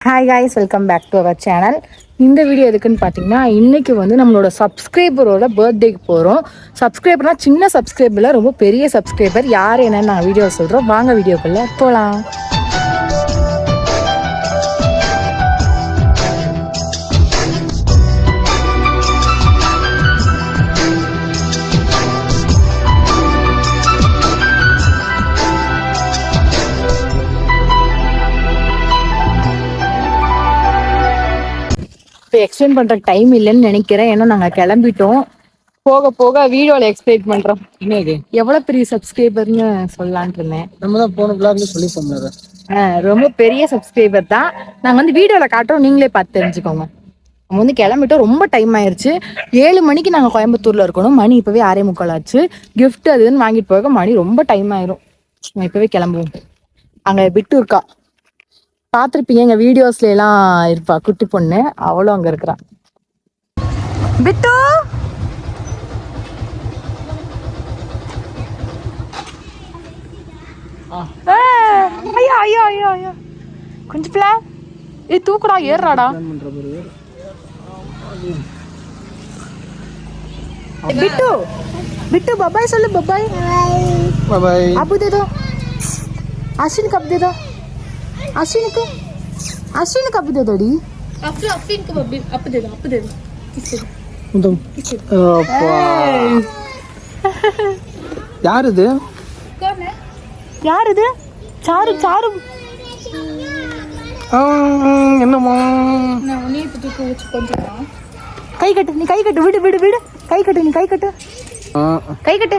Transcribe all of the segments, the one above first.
Hi guys welcome back to our channel இந்த video எதுக்குன்னு பார்த்தீங்கன்னா இன்றைக்கி வந்து நம்மளோட சப்ஸ்கிரைபரோட பர்த்டேக்கு போகிறோம் சப்ஸ்கிரைபர்னால் சின்ன சப்ஸ்கிரைபரில் ரொம்ப பெரிய சப்ஸ்கிரைபர் யார் என்னன்னு நான் வீடியோ சொல்கிறோம் வாங்க வீடியோக்குள்ளே போகலாம் இப்போ எக்ஸ்பிளைன் பண்ணுற டைம் இல்லைன்னு நினைக்கிறேன். ஏன்னா நாங்கள் கிளம்பிட்டோம். போக போக வீடியோவில் எக்ஸ்பிளைன் பண்ணுறோம் என்னது? எவ்வளோ பெரிய சப்ஸ்கிரைபர்னு சொல்லலான்ட்டு இருந்தேன். நம்ம தான் போன பிளாக்ல சொல்லி சொன்னது ஆ, ரொம்ப பெரிய சப்ஸ்கிரைபர் தான். நாங்கள் வந்து வீடியோவில் காட்டுறோம். நீங்களே பார்த்து தெரிஞ்சுக்கோங்க. நம்ம வந்து கிளம்பிட்டோம். ரொம்ப டைம் ஆயிருச்சு. ஏழு மணிக்கு நாங்கள் கோயம்புத்தூரில் இருக்கணும். மணி இப்போவே ஆறே முக்கால் ஆச்சு. gift அது இதுன்னு வாங்கிட்டு போக மணி ரொம்ப டைம் ஆயிரும். இப்போவே கிளம்புவோம் அங்கே பிட்டு இருக்கா. பார்த்துருப்பீங்க எங்கள் வீடியோஸ்லாம் இருப்பா குட்டி பொண்ணு. அவளும் அங்கே இருக்கிறான் பிட்டு! ஐயோ ஐயோ ஐயோ ஐயோ. கொஞ்சம் பிள்ள ஏ தூக்குடா ஏறுறாடா. பிட்டு பிட்டு பபாய் சொல்லு பபாய். பபாய். அப்பு தேதோ அஸ்வின் கப் தேதோ அஸ்வினுக்கு? அஸ்வினுக்கு அப்பு தேதோடி அப்பு அஸ்வினுக்கு அப்பு அப்பு தேதோ அப்பு. தேதோ உதம் யார் இது யார் இது சாரு. சாரு என்னம்மா? கை கட்டு நீ கை கட்டு விடு விடு விடு. கை கட்டு நீ கை கட்டு. கை கட்டு.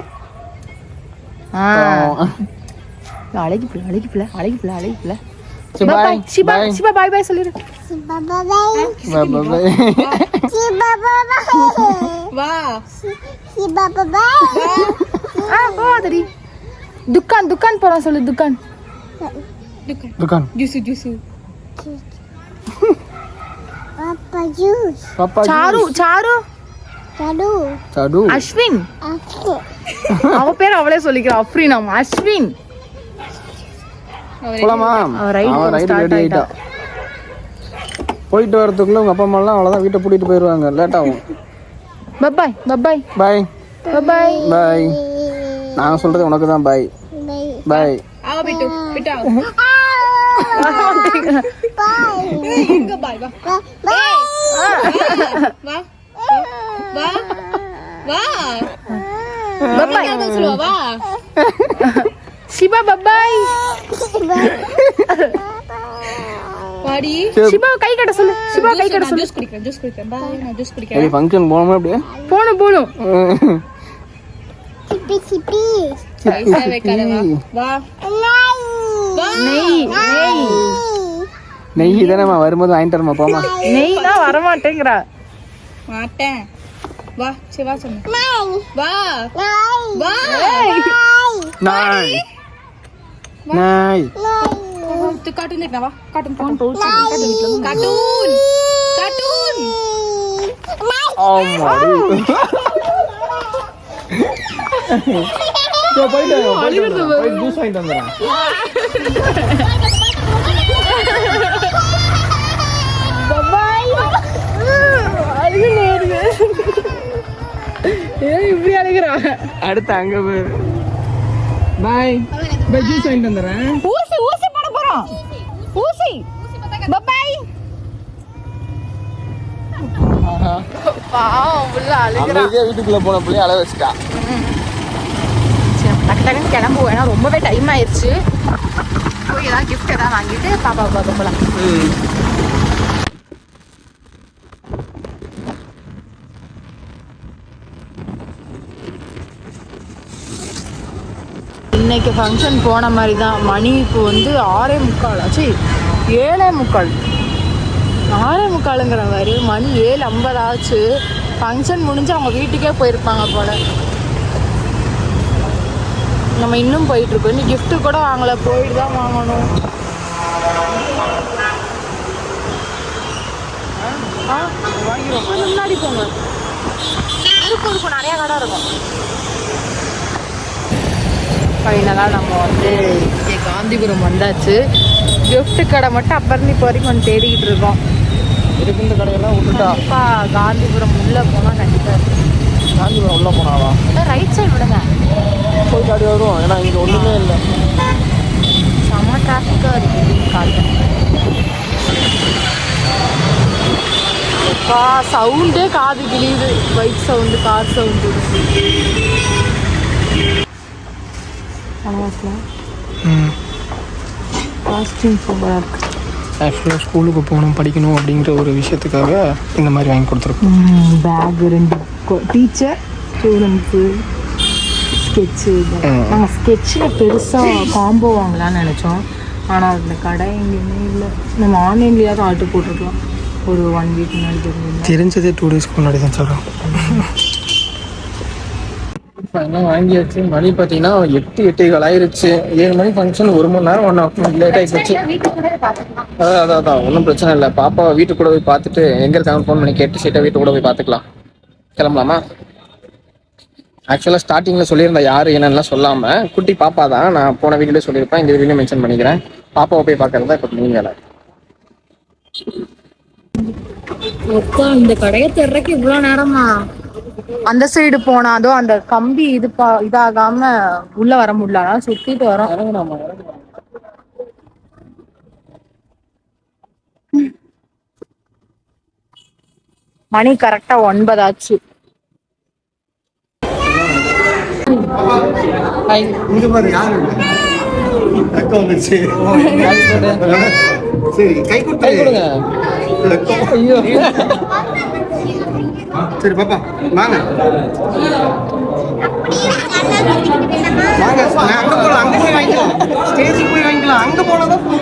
அழகி பிள்ளை அழகி பிள்ளை அழகி பிள்ளை அழகி பிள்ளை. அழகி பிள்ளை சரி, பாய் bye. சிபா Bye. சிபா பாய் பாய் சொல்லிடு பாய் பாய் பாய் ஆ போதடி துக்கான் துக்கான் போறோம் சொல்லு துக்கான் துக்கான் ஜூசு ஜூசு பாப்பா சாரு சாரு சடு அஸ்வின் அவ பேர் அவளே சொல்லிக்கிறா அஃப்ரீன் அஸ்வின் போலாமா? அவன் ரைடு ரெடி ஆயிட்டா. போயிட்டு வரதுக்குள்ள உங்க அப்பா அம்மாலாம் அவ்வளோதான் வீட்டை பூட்டிட்டு போயிடுவாங்க லேட் ஆகும். பப்பாய் பப்பாய் பாய் பப்பாய் பாய் நான் சொல்றது உனக்கு தான் பாய் பாய் பப்பாய் சிபா பப்பாய் சிபா கை கட்ட சொல்லு சிபா கை கட்ட சொல்லு சரி ஃபங்க்ஷன் போனோமா அப்படியே? போணும் போணும் நெய் நெய். நெய் தானேம்மா வரும்போது வாங்கிட்டு வரமா போமா நெய்னா வரமாட்டேங்கிறா. மாட்டேன். வா சரி வா சொன்ன வா. நாய். நாய் கார்ட்டூன் देखना வா கார்ட்டூன் கார்ட்டூன் கார்ட்டூன் கார்ட்டூன் ஆமா போயிட்டு வாங்க, போயிட்டு வந்துடுறேன். போய் ஜூஸ் வாங்கிட்டு வந்துடுறேன் பப்பாய் அழுகுனே இருக்கு ஏன் இப்படி அழுகுறா அடுத்து அங்க போய் பாய் ஜூஸ் வாங்கிட்டு வந்துடுறேன். ஊசி ஊசி போட போறோம். ஊசி. பப்பாய் பாவம் புள்ள அழுகுறா அமைதியா வீட்டுக்குள்ள போன பிள்ளைய அளவு வச்சுட்டா. சரி, டக்கு டக்குன்னு கிளம்புவோம். ஏன்னா ரொம்பவே டைம் ஆயிடுச்சு போய் ஏதாவது கிஃப்ட் ஏதாவது வாங்கிட்டு பாப்பா பார்க்க போலாம். இன்னைக்கு ஃபங்க்ஷன் போன மாதிரி தான் மணி இப்போ வந்து ஆறே முக்கால் ஆச்சு. ஏழே முக்கால். ஆறே முக்காலுங்கிற மாதிரி மணி ஏழு ஐம்பது ஆச்சு. ஃபங்க்ஷன் முடிஞ்சு அவங்க வீட்டுக்கே போயிருப்பாங்க போல. நம்ம இன்னும் போயிட்டுருக்கோம். இன்னும் கிஃப்ட்டு கூட வாங்கல. போயிட்டு தான் வாங்கணும். முன்னாடி போங்க. இருக்கும் இருக்கும் நிறைய கடை இருக்கும். ஃபைனலாக நம்ம வந்து இங்கே காந்திபுரம் வந்தாச்சு. gift கடை மட்டும் அப்பறம் இப்போ வரைக்கும் தேடிக்கிட்டு இருக்கோம். இருக்கு இந்த கடையெல்லாம் விட்டுட்டா? கண்டிப்பா காந்திபுரம் உள்ள போனா கண்டிப்பா இருக்கு. காஞ்சிபுரம் உள்ள போனாவா? ரைட் சைடு விடுங்க. போய் காடி வரும் ஏன்னா இங்க ஒண்ணுமே இல்லை. செம டிராஃபிக்காக இருக்குது காலையில் கா சவுண்டே காது கிழியுது. பைக் சவுண்டு கார் சவுண்டு ஆக்சுவலாக ஸ்கூலுக்கு போகணும் படிக்கணும் அப்படிங்கிற ஒரு விஷயத்துக்காக இந்த மாதிரி வாங்கி கொடுத்துருக்கோம். பேக் ரெண்டு. Teacher students sketch. நாங்கள் ஸ்கெட்சில் பெருசாக காம்போ வாங்கலாம்னு நினச்சோம். ஆனால் அந்த கடை எங்கேயுமே இல்லை. நம்ம ஆன்லைன்லேயாவது ஆர்டர் போட்டிருக்கலாம். ஒரு ஒன் வீக் முன்னாடி தெரிஞ்சதே. டூ டேஸ்க்கு முன்னாடி தான் சொல்கிறோம் எல்லாம் வாங்கியாச்சு. மணி பார்த்தீங்கன்னா எட்டு எட்டேகால் ஆயிருச்சு. ஏழு மணி ஃபங்க்ஷன் ஒரு மணி நேரம் ஒன் மினிட் லேட் ஆகிடுச்சு அதான் அதான் அதான். ஒன்றும் பிரச்சனை இல்லை. பாப்பா வீட்டுக்கு கூட போய் பார்த்துட்டு எங்கே இருக்காங்க ஃபோன் பண்ணி கேட்டு சீட்டை வீட்டு கூட போய் பார்த்துக்கலாம். கிளம்பலாமா? ஆக்சுவலாக ஸ்டார்டிங்கில் சொல்லியிருந்தேன் யார் என்னென்னலாம் சொல்லாமல் குட்டி பாப்பா தான். நான் போன வீடியோலேயே சொல்லியிருப்பேன். இந்த வீடியோ மென்ஷன் பண்ணிக்கிறேன். பாப்பாவை போய் பார்க்கறது தான் இப்போ மீன் வேலை. இந்த கடையை தேடுறதுக்கு இவ்வளோ நேரமா? அந்த சைடு போனாதோ அந்த கம்பி இது பா இதாகாம உள்ள வர முடியல. அதனால சுத்திட்டு வரோம். மணி கரெக்டா ஒன்பது ஆச்சு. இங்க பாரு யாரு? அக்கா வந்துச்சு. சரி கை கை கொடுத்து கொடுங்க ஐயோ. சரி பாப்பா வாங்க வாங்க நான் அங்க போலாம் அங்க போய் வாங்கிக்கலாம் ஸ்டேஜுக்கு போய் வாங்கிக்கலாம் அங்க போனாதான் ஃபோன்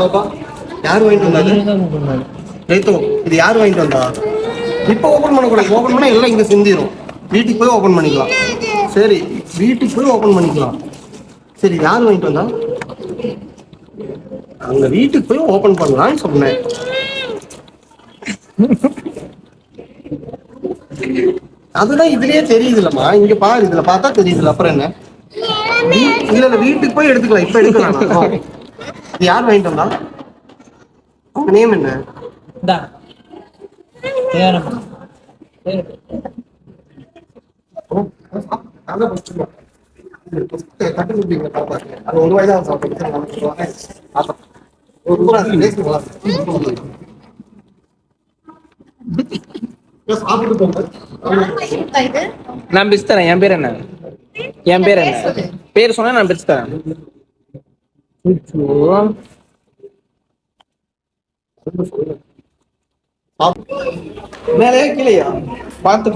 பாப்பா யார் வாங்கிட்டு வந்தாது ரைத்தோ இது யார் வாங்கிட்டு வந்தா? இப்போ ஓபன் பண்ணக்கூடாது. ஓபன் பண்ணா எல்லாம் இங்க சிந்திரும். வீட்டுக்கு போய் ஓபன் பண்ணிக்கலாம். சரி வீட்டுக்கு போய் ஓபன் பண்ணிக்கலாம். சரி யார் வாங்கிட்டு வந்தா? அங்க வீட்டுக்கு போய் ஓபன் பண்ணலாம்னு சொன்னேன். அதுதான் இதுலயே தெரியுதுல்லம்மா இங்க பாரு இதுல பார்த்தா தெரியுதுல்ல அப்புறம் என்ன? இல்ல இல்ல வீட்டுக்கு போய் எடுத்துக்கலாம். இப்ப எடுக்கலாம். இது யார் வாங்கிட்டு வந்தா? உங்க நேம் என்ன? ஒரு ரூபாய் தான் நான் பிரிச்சு தரேன் என் பேர் என்ன? என் பேர் என்ன? பேர் சொன்னா நான் பிரிச்சு தரேன். அச்சோ. மேலே கீழேயா? பார்த்து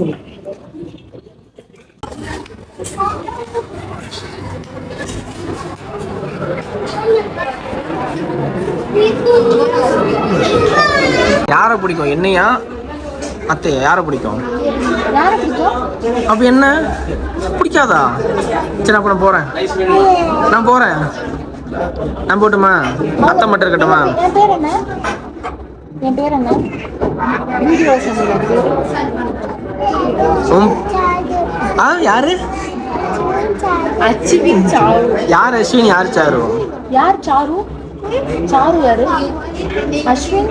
யாரை பிடிக்கும்? என்னையா? அத்தையா யாரை பிடிக்கும்? யாரை பிடிக்கும்? அப்ப என்ன? பிடிக்காதா? சரி அப்ப நான் போறேன். நான் போறேன். நான் போட்டுமா? அத்தை மட்டும் இருக்கட்டுமா? என் பேர் என்ன? என் பேர் என்ன? வீடியோ உம். ஆ யாரு? அச்சுவின் சாரு. யார்? அஸ்வின் யார் சாரு? யார் சாரு? சாரு யாரு? அஸ்வின்?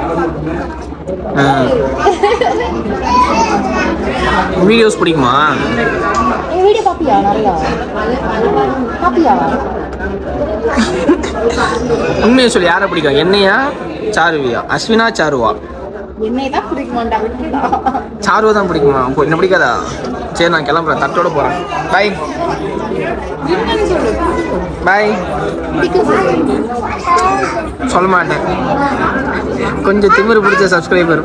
வீடியோஸ் பிடிக்குமா? வீடியோ பாப்பியா நிறையா பாப்பியா. உண்மையை சொல்லி யாரை பிடிக்கும்? என்னையா சாருவியா? அஸ்வினா சாருவா? சாருவா தான் பிடிக்குமா? என்ன பிடிக்காதா? சரி நான் கிளம்புறேன். தட்டோட போறேன். பாய் பாய் சொல்ல மாட்டேன் கொஞ்சம் திமிரு பிடிச்ச சப்ஸ்கிரைபர்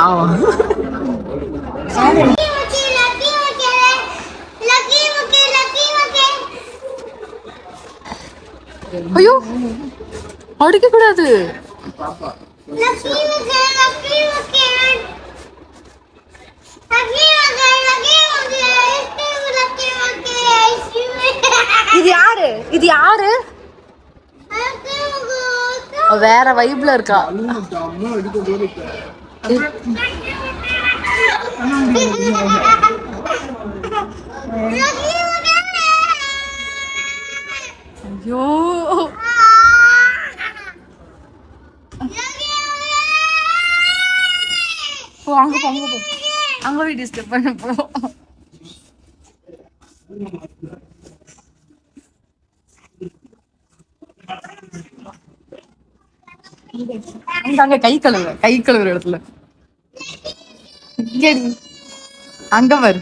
ஆமா. ஐயோ அடிக்க கூடாது இது யாரு இது யாரு அவ வேற வைப்ல இருக்கா. ஐயோ. போ அங்க போ அங்க போ. அங்க போய் டிஸ்டர்ப் பண்ண போ. அங்க கை கழுவு கை கழுவுற இடத்துல. இங்கடி அங்க வரு.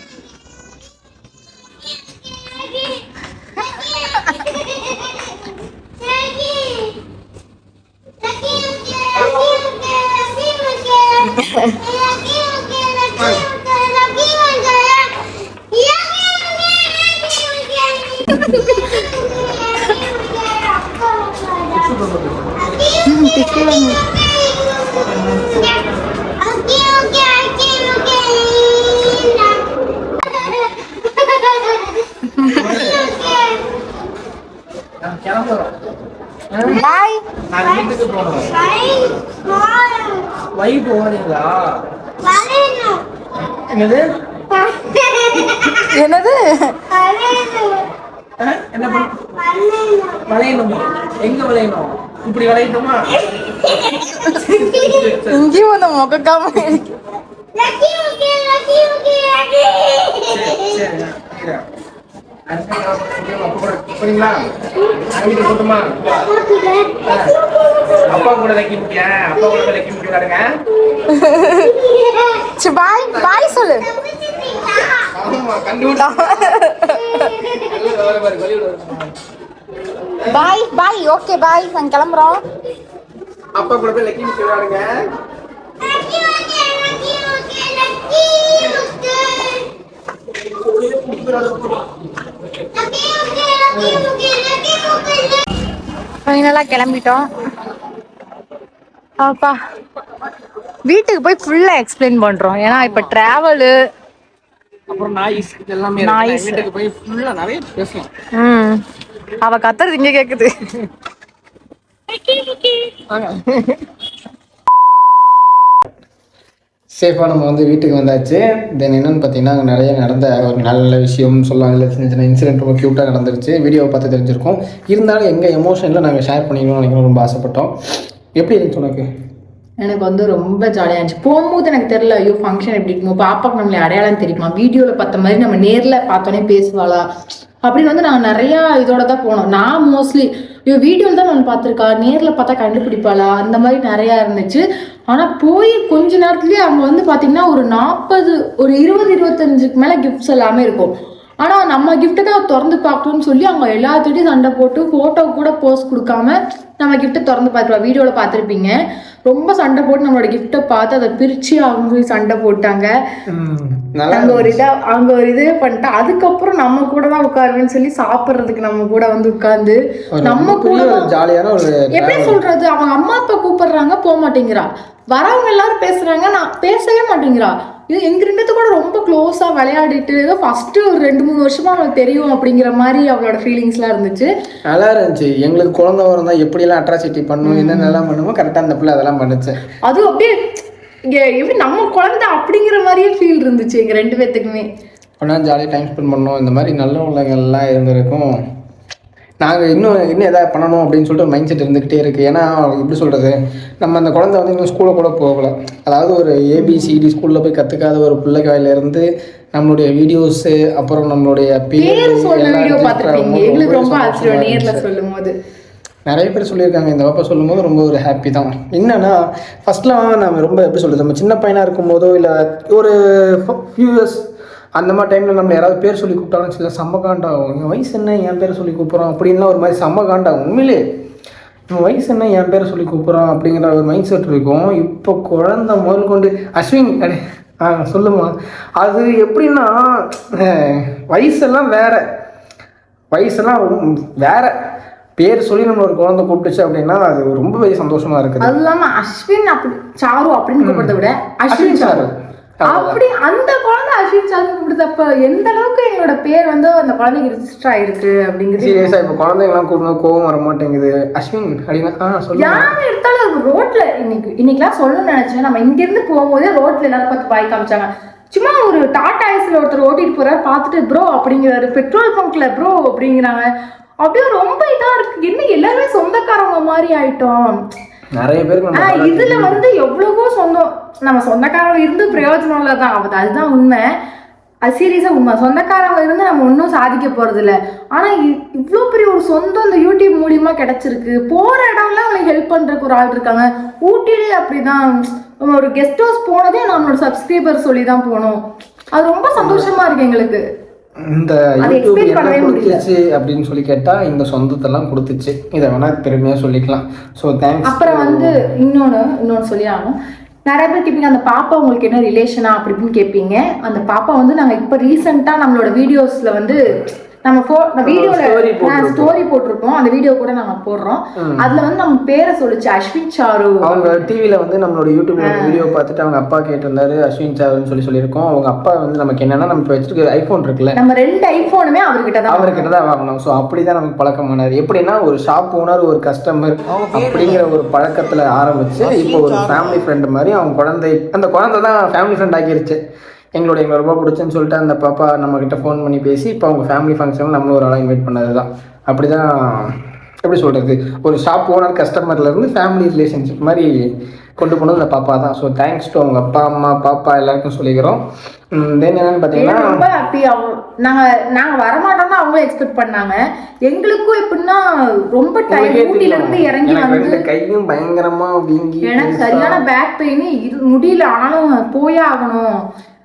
வீட்டுக்கு போகணும் வை போறீங்களா என்னது? என்னது? என்ன பண்ண? வளையணுமா? எங்க வளையணும்? இப்படி வளையணுமா? இங்கேயும் வந்து முகக்காம இருக்கு. சரி நான் செய்றேன். அடுத்த நாள் அப்பா கூட போறீங்களா நான் வீட்டுக்கு போட்டுமா அப்பா கூட லக்கி முக்கியா அப்பா கூட லக்கி முக்கிய விளையாடுங்க சரி பாய் பாய் சொல்லு பாய் பாய் ஓகே பாய் நாங்க கிளம்புறோம் அப்பா கூட போய் லக்கி முக்கிய விளையாடுங்க ஃபைனலாக கிளம்பிட்டோம் அப்பா வீட்டுக்கு போய் ஃபுல்லாக எக்ஸ்பிளைன் பண்ணுறோம் ஏன்னா இப்போ ட்ராவலு அப்புறம் நாய்ஸ் எல்லாமே. வீட்டுக்கு போய் ஃபுல்லா நிறைய பேசலாம் ம். அவ கத்துறது இங்கே கேட்குது சேஃபாக நம்ம வந்து வீட்டுக்கு வந்தாச்சு. தென் என்னன்னு பார்த்தீங்கன்னா அங்கே நிறைய நடந்த ஒரு நல்ல விஷயம் சொல்லலாம். இல்லை சின்ன சின்ன இன்சிடென்ட் ரொம்ப க்யூட்டாக நடந்துருச்சு. வீடியோவை பார்த்து தெரிஞ்சிருக்கோம். இருந்தாலும் எங்கள் எமோஷனில் நாங்கள் ஷேர் பண்ணிக்கணும்னு நினைக்கிறோம் ரொம்ப ஆசைப்பட்டோம். எப்படி இருந்துச்சு உனக்கு? எனக்கு வந்து ரொம்ப ஜாலியாக இருந்துச்சு. போகும்போது எனக்கு தெரியல ஐயோ ஃபங்க்ஷன் எப்படி இருக்குமோ பாப்பாக்கு நம்மளை அடையாளம் தெரியுமா? வீடியோவில் பார்த்த மாதிரி நம்ம நேரில் பார்த்தோன்னே பேசுவாளா? அப்படின்னு வந்து நாங்கள் நிறையா இதோட தான் போனோம். நான் மோஸ்ட்லி ஐயோ வீடியோவில் தான் நான் பார்த்துருக்கா. நேரில் பார்த்தா கண்டுபிடிப்பாளா? அந்த மாதிரி நிறையா இருந்துச்சு. ஆனால் போய் கொஞ்ச நேரத்துலேயே அவங்க வந்து பார்த்தீங்கன்னா ஒரு நாற்பது ஒரு இருபது இருபத்தஞ்சுக்கு மேலே கிஃப்ட்ஸ் எல்லாமே இருக்கும். ஆனால் நம்ம கிஃப்ட்டை தான் திறந்து பார்க்கணும்னு சொல்லி அவங்க எல்லாத்துட்டையும் சண்டை போட்டு ஃபோட்டோ கூட போஸ்ட் கொடுக்காம நம்ம கிஃப்ட்டை திறந்து பார்த்துருவோம் வீடியோவில் பார்த்துருப்பீங்க. ரொம்ப சண்டை போட்டு நம்மளோட கிஃப்ட்டை பார்த்து அதை பிரித்து அவங்க சண்டை போட்டாங்க. அங்க ஒரு இதா அங்க ஒரு இது பண்ணிட்டு அதுக்கப்புறம் நம்ம கூட தான் உட்காருவேன்னு சொல்லி சாப்பிடுறதுக்கு நம்ம கூட வந்து உட்கார்ந்து நம்ம கூட ஜாலியான எப்படி சொல்றது? அவங்க அம்மா அப்பா கூப்பிடுறாங்க போக மாட்டேங்கிறா. வரவங்க எல்லாரும் பேசுறாங்க நான் பேசவே மாட்டேங்கிறா. இது எங்க ரெண்டுத்து கூட ரொம்ப க்ளோஸா விளையாடிட்டு ஏதோ ஃபர்ஸ்ட் ஒரு ரெண்டு மூணு வருஷமா அவளுக்கு தெரியும் அப்படிங்கிற மாதிரி அவளோட ஃபீலிங்ஸ்லாம் இருந்துச்சு. நல்லா இருந்துச்சு. எங்களுக்கு குழந்தை வரும் எப்படியெல்லாம் அட்ராசிட்டி பண்ணும் என்னென்னலாம் பண்ணுமோ கரெக்டாக அந்த பிள்ளை அதெல்லாம் பண்ணுச்சு. அது அப்படியே இங்க எப்படி நம்ம குழந்தை அப்படிங்கிற மாதிரியே ஃபீல் இருந்துச்சு எங்க ரெண்டு பேத்துக்குமே ஒன்றா ஜாலியாக டைம் ஸ்பெண்ட் பண்ணோம். இந்த மாதிரி நல்ல உள்ளங்கள்லாம் இருந்திருக்கும். நாங்கள் இன்னும் இன்னும் எதாவது பண்ணணும் அப்படின்னு சொல்லிட்டு மைண்ட் செட் இருந்துக்கிட்டே இருக்குது ஏன்னா எப்படி சொல்கிறது நம்ம அந்த குழந்தை வந்து இன்னும் ஸ்கூலில் கூட போகல. அதாவது ஒரு ஏபிசிடி ஸ்கூலில் போய் கற்றுக்காத ஒரு பிள்ளைக்கு வாயிலேருந்து நம்மளுடைய வீடியோஸு அப்புறம் நம்மளுடைய பேர். சொல்லும் போது நிறைய பேர் சொல்லியிருக்காங்க. இந்த பாப்பா சொல்லும்போது ரொம்ப ஒரு ஹாப்பி தான். என்னன்னா ஃபர்ஸ்ட்லாம் நம்ம ரொம்ப எப்படி சொல்கிறது நம்ம சின்ன பையனாக இருக்கும்போதோ இல்லை ஒரு ஃபியூ இயர்ஸ் அந்த மாதிரி டைமில் நம்ம யாராவது பேர் சொல்லி கூப்பிட்டாலும் சில செம்ம காண்டாகும் என் வயசு என்ன? என் பேரை சொல்லி கூப்பிட்றோம் அப்படின்லாம் ஒரு மாதிரி செம்ம காண்டாகும் உண்மையிலே. உன் வயசு என்ன? என் பேரை சொல்லி கூப்பிட்றோம் அப்படிங்கிற ஒரு மைண்ட் செட் இருக்கும். இப்போ குழந்தை முதல் கொண்டு அஸ்வின் அடே ஆ சொல்லுமா அது எப்படின்னா வயசெல்லாம் வேற. வயசெல்லாம் வேற. பேர் சொல்லி நம்ம ஒரு குழந்தை கூப்பிட்டுச்சு அப்படின்னா அது ரொம்ப பெரிய சந்தோஷமா இருக்குது. அது இல்லாம அஸ்வின் அப்படி சாரு அப்படின்னு கூப்பிடுறத விட அஸ்வின் சாரு. அப்படி அந்த குழந்தை அஸ்வின் சாரு கூப்பிடுறப்ப எந்த அளவுக்கு எங்களோட பேர் வந்து அந்த குழந்தைக்கு ரிஜிஸ்டர் ஆயிருக்கு அப்படிங்கிறது சீரியஸா இப்போ குழந்தைங்களாம் கூப்பிடும் கோவம் வர மாட்டேங்குது அஸ்வின் அப்படின்னா யார் எடுத்தாலும் ரோட்ல இன்னைக்கு இன்னைக்கெல்லாம் சொல்லணும்னு நினைச்சேன். நம்ம இங்க இருந்து போகும்போதே ரோட்ல எல்லாரும் பார்த்து பாய் காமிச்சாங்க. சும்மா ஒரு டாடா ஐஸ்ல ஒருத்தர் ஓட்டிட்டு போறாரு. பார்த்துட்டு ப்ரோ அப்படிங்கிறாரு. பெட்ரோல் பங்க்ல ப்ரோ அப்படிங்கிறாங்க. அப்படியே ரொம்ப இதா இருக்கு. என்ன எல்லாருமே சொந்தக்காரங்க மாதிரி ஆயிட்டோம். நிறைய பேருக்கு இதுல வந்து எவ்வளவோ சொந்தம். நம்ம சொந்தக்காரங்க இருந்து பிரயோஜனம் இல்லதான் அது அதுதான் உண்மை. அது சீரியஸா உண்மை. சொந்தக்காரங்க இருந்து நம்ம ஒன்றும் சாதிக்க போறது இல்ல ஆனா இ- இவ்ளோ பெரிய ஒரு சொந்தம் இந்த யூடியூப் மூலியமா கிடைச்சிருக்கு. போற இடம்லாம் அவங்களுக்கு ஹெல்ப் பண்றதுக்கு ஒரு ஆள் இருக்காங்க. ஊட்டிலே அப்படிதான். ஒரு கெஸ்ட் ஹவுஸ் போனதே நம்மளோட சப்ஸ்கிரைபர் சொல்லி தான் போனோம். அது ரொம்ப சந்தோஷமா இருக்கு எங்களுக்கு. இந்த யூடியூப் என்ன. கொடுத்துச்சு அப்படின்னு சொல்லி கேட்டா இந்த சொந்தத்தெல்லாம் கொடுத்துச்சு. இதை வேணா பெருமையா சொல்லிக்கலாம். ஸோ தேங்க்ஸ் அப்புறம் வந்து இன்னொன்று இன்னொன்று சொல்லி ஆகணும். நிறைய பேர் கேட்பீங்க அந்த பாப்பா உங்களுக்கு என்ன ரிலேஷனா அப்படி இப்படின்னு கேட்பீங்க அந்த பாப்பா வந்து நாங்கள் இப்போ ரீசெண்டாக நம்மளோட வீடியோஸில் வந்து நம்ம வீடியோவில் போட்டிருப்போம். ஸ்டோரி போட்டிருப்போம். அந்த வீடியோ கூட நாங்கள் போடுறோம். அதில் வந்து நம்ம பேரை சொல்லுச்சு அஸ்வின் சாரு. அவங்க டிவியில் வந்து நம்மளோட யூடியூப்ல வீடியோ பார்த்துட்டு அவங்க அப்பா கேட்டிருந்தாரு அஸ்வின் சார்னு சொல்லி சொல்லியிருக்கோம். அவங்க அப்பா வந்து நமக்கு என்னன்னா நம்ம வச்சிருக்க ஐஃபோன் இருக்குல்ல. நம்ம ரெண்டு ஐஃபோனுமே அவர்கிட்ட தான் அவர்கிட்ட தான் வாங்கணும். ஸோ அப்படி தான் நமக்கு பழக்கமானார் எப்படின்னா ஒரு ஷாப் ஓனர் ஒரு கஸ்டமர் அப்படிங்கிற ஒரு பழக்கத்தில் ஆரம்பிச்சு இப்போ ஒரு ஃபேமிலி ஃப்ரெண்டு மாதிரி அவங்க குழந்தை அந்த குழந்தை தான் ஃபேமிலி ஃப்ரெண்ட் ஆக்கிருச்சு. எங்களோட எங்களை ரொம்ப பிடிச்சுன்னு சொல்லிட்டு அந்த பாப்பா நம்ம கிட்ட ஃபோன் பண்ணி பேசி இப்போ அவங்க ஃபேமிலி ஃபங்க்ஷனில் நம்மளும் ஒரு ஆளாக இன்வைட் பண்ணது தான் அப்படி தான் எப்படி சொல்கிறது ஒரு ஷாப் ஓனர் கஸ்டமர்லேருந்து ஃபேமிலி ரிலேஷன்ஷிப் மாதிரி கொண்டு போனது அந்த பாப்பா தான் ஸோ தேங்க்ஸ் டு அவங்க அப்பா அம்மா பாப்பா எல்லாருக்கும் சொல்லிக்கிறோம். தென் என்னன்னு பார்த்தீங்கன்னா ரொம்ப ஹாப்பி அவங்க நாங்க நாங்க வரமாட்டோம்னு அவங்களும் எக்ஸ்பெக்ட் பண்ணாங்க. எங்களுக்கும் எப்படின்னா ரொம்ப டைம் உங்களுக்கே ஊட்டில இருந்து தெரியும். இறங்கி வந்து கையும் பயங்கரமா வீங்கி எனக்கு. சரியான பேக் பெயின் இது முடியல. ஆனாலும் போயே ஆகணும்.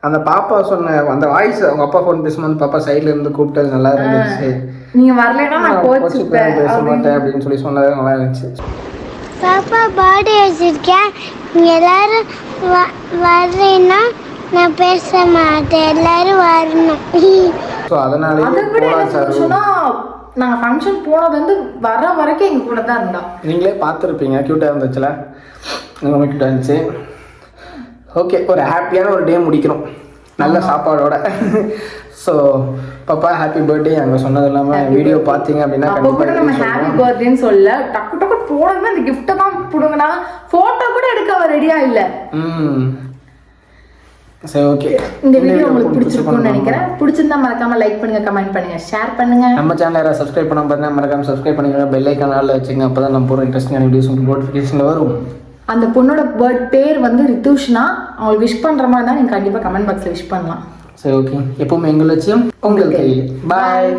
அந்த பாப்பா சொன்ன அந்த வாய்ஸ் அவங்க அப்பா ஃபோன் பேசும்போது பாப்பா சைடுல இருந்து கூப்பிட்டது நல்லா இருந்துச்சு. நீங்க வரலைன்னா நான் கோச்சுப்பேன் பேச மாட்டேன் அப்படின்னு சொல்லி சொன்னது நல்லா இருந்துச்சு. பாப்பா பர்த்டே வச்சிருக்கேன். எல்லாரும் வ- வர்றீங்கன்னா நான் பேச மாட்டேன். எல்லாரும் வரணும். ஸோ அதனாலேயே அதை விட போலாம் என்ன சார். சந்தோஷம்னா நாங்க ஃபங்க்ஷன் போனது வந்து வர வரைக்கும் எங்க கூட தான் இருந்தா. நீங்களே பார்த்துருப்பீங்க. க்யூட்டாக இருந்துச்சுல. ரொம்ப க்யூட்டாக இருந்துச்சு. ஓகே ஒரு ஹாப்பியான ஒரு டே முடிக்கிறோம் நல்ல சாப்பாடோட. ஸோ பாப்பா ஹாப்பி பர்த்டே அங்கே சொன்னது இல்லாமல் வீடியோ பார்த்தீங்க அப்படின்னா அப்போ கூட நம்ம ஹாப்பி பர்த்டேன்னு சொல்ல டக்கு டக்கு போனதுமே அந்த கிஃப்ட்டை தான் புடுங்கினா போட்டோ கூட எடுக்க அவ ரெடியா இல்ல. ம். சரி ஓகே இந்த வீடியோ உங்களுக்கு பிடிச்சிருக்கும்னு நினைக்கிறேன். பிடிச்சிருந்தா மறக்காம லைக் பண்ணுங்க கமெண்ட் பண்ணுங்க ஷேர் பண்ணுங்க. நம்ம சேனலை யாராவது சப்ஸ்கிரைப் பண்ண பார்த்தா மறக்காம சப்ஸ்கிரைப் பண்ணிக்கோங்க. பெல் ஐக்கான் ஆளில் வச்சுங்க அப்போ தான் நம்ம போகிற இன்ட்ரெஸ்டிங்கான வீடியோஸ் உங்களுக்கு நோட்டிஃபிகேஷன் வரும். அந்த பொண்ணோட பர்த் பேர் வந்து ரித்துஷ்னா. அவங்களுக்கு விஷ் பண்ற மாதிரி தான் நீங்க கண்டிப்பா கமெண்ட் பாக்ஸ்ல விஷ் பண்ணலாம். சரி ஓகே எப்பவுமே எங்களை வச்சு உங்களுக்கு பாய்